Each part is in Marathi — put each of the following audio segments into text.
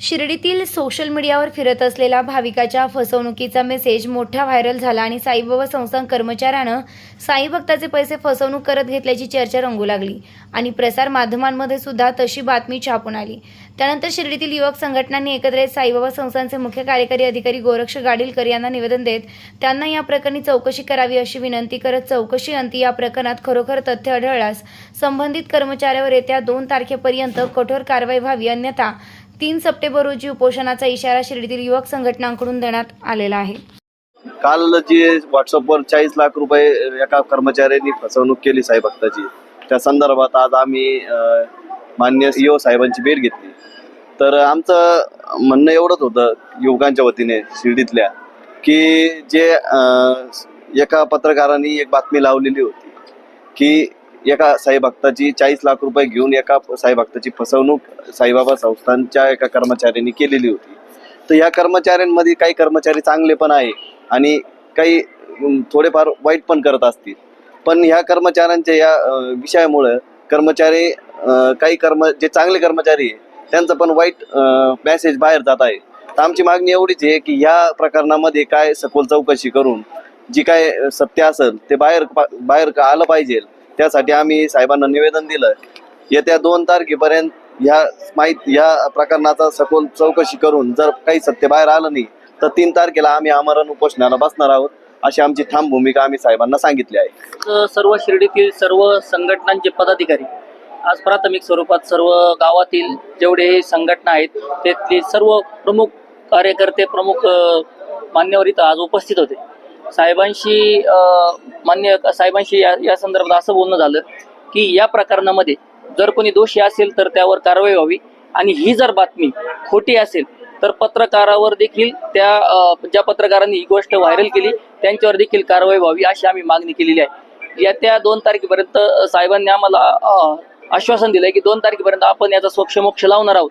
शिर्डीतील सोशल मीडियावर फिरत असलेला भाविकाच्या फसवणुकीचा मेसेज मोठा व्हायरल झाला आणि साईबाबा संस्थान कर्मचाऱ्यानं साई भक्ताचे पैसे फसवणूक करत घेतल्याची चर्चा रंगू लागली आणि प्रसार माध्यमांमध्ये सुद्धा तशी बातमी छापून आली. त्यानंतर शिर्डीतील युवक संघटनांनी एकत्र येत साईबाबा संस्थानचे मुख्य कार्यकारी अधिकारी गोरक्ष गाडीलकर यांना निवेदन देत त्यांना या प्रकरणी चौकशी करावी अशी विनंती करत चौकशी अंती या प्रकरणात खरोखर तथ्य आढळल्यास संबंधित कर्मचाऱ्यावर येत्या दोन तारखेपर्यंत कठोर कारवाई व्हावी अन्यथा तीन सप्टेंबर रोजी उपोषणाचा इशारा शिर्डीतील युवक संघटनांकडून देण्यात आलेला आहे. काल जे व्हॉट्सअपवर चाळीस लाख रुपये एका कर्मचाऱ्यांनी फसवणूक केली साई भक्ताची त्या संदर्भात आज आम्ही मान्य सीओ साहेबांची भेट घेतली. तर आमचं म्हणणं एवढंच होतं युवकांच्या वतीने शिर्डीतल्या की जे एका पत्रकारांनी एक बातमी लावलेली होती की एका साई भक्ताची चाळीस लाख रुपये घेऊन एका साई भक्ताची फसवणूक साईबाबा संस्थांच्या एका कर्मचाऱ्यांनी केलेली होती. तर या कर्मचाऱ्यांमध्ये काही कर्मचारी चांगले पण आहे आणि काही थोडेफार वाईट पण करत असतील. पण ह्या कर्मचाऱ्यांच्या या विषयामुळं कर्मचारी काही कर्म जे चांगले कर्मचारी आहे त्यांचं पण वाईट मॅसेज बाहेर जात आहे. तर आमची मागणी एवढीच आहे की ह्या प्रकरणामध्ये काय सखोल चौकशी करून जी काय सत्य असेल ते बाहेर बाहेर आलं पाहिजे. त्यासाठी आम्ही साहेबांना निवेदन दिलं. येत्या दोन तारखेपर्यंत ह्या माहीत ह्या प्रकरणाचा सखोल चौकशी करून जर काही सत्य बाहेर आलं नाही तर तीन तारखेला आम्ही आमरण उपोषणाला बसणार आहोत अशी आमची ठाम भूमिका आम्ही साहेबांना सांगितली आहे. सर्व शिर्डीतील सर्व संघटनांचे पदाधिकारी आज प्राथमिक स्वरूपात सर्व गावातील जेवढे संघटना आहेत त्यातले सर्व प्रमुख कार्यकर्ते प्रमुख मान्यवर इथं आज उपस्थित होते. साहेबांशी मान्य साहेबांशी या या संदर्भात असं बोलणं झालं की या प्रकरणामध्ये जर कोणी दोषी असेल तर त्यावर कारवाई व्हावी आणि ही जर बातमी खोटी असेल तर पत्रकारावर देखील त्या ज्या पत्रकारांनी ही गोष्ट व्हायरल केली त्यांच्यावर देखील कारवाई व्हावी अशी आम्ही मागणी केलेली आहे. येत्या दोन तारखेपर्यंत साहेबांनी आम्हाला आश्वासन दिलंय की दोन तारखेपर्यंत आपण याचा सोक्षमोक्ष लावणार आहोत.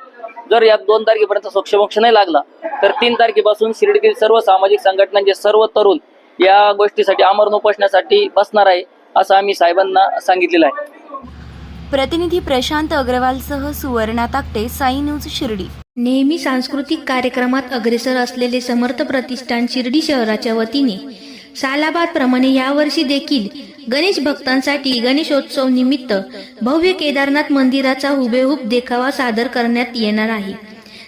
जर या दोन तारखेपर्यंत सोक्षमोक्ष नाही लागला तर तीन तारखेपासून शिर्डीतील सर्व सामाजिक संघटनांचे सर्व तरुण या गोष्टीसाठी आमरण उपोषणासाठी बसणार आहे असं आम्ही साहेबांना सांगितलेलं आहे. प्रतिनिधी प्रशांत अग्रवालसह सुवर्णा ताकटे साई न्यूज शिर्डी. नेहमी सांस्कृतिक कार्यक्रमात अग्रेसर असलेले समर्थ प्रतिष्ठान शिर्डी शहराच्या वतीने सालाबादप्रमाणे यावर्षी देखील गणेश भक्तांसाठी गणेशोत्सव निमित्त भव्य केदारनाथ मंदिराचा हुबेहूब देखावा सादर करण्यात येणार आहे.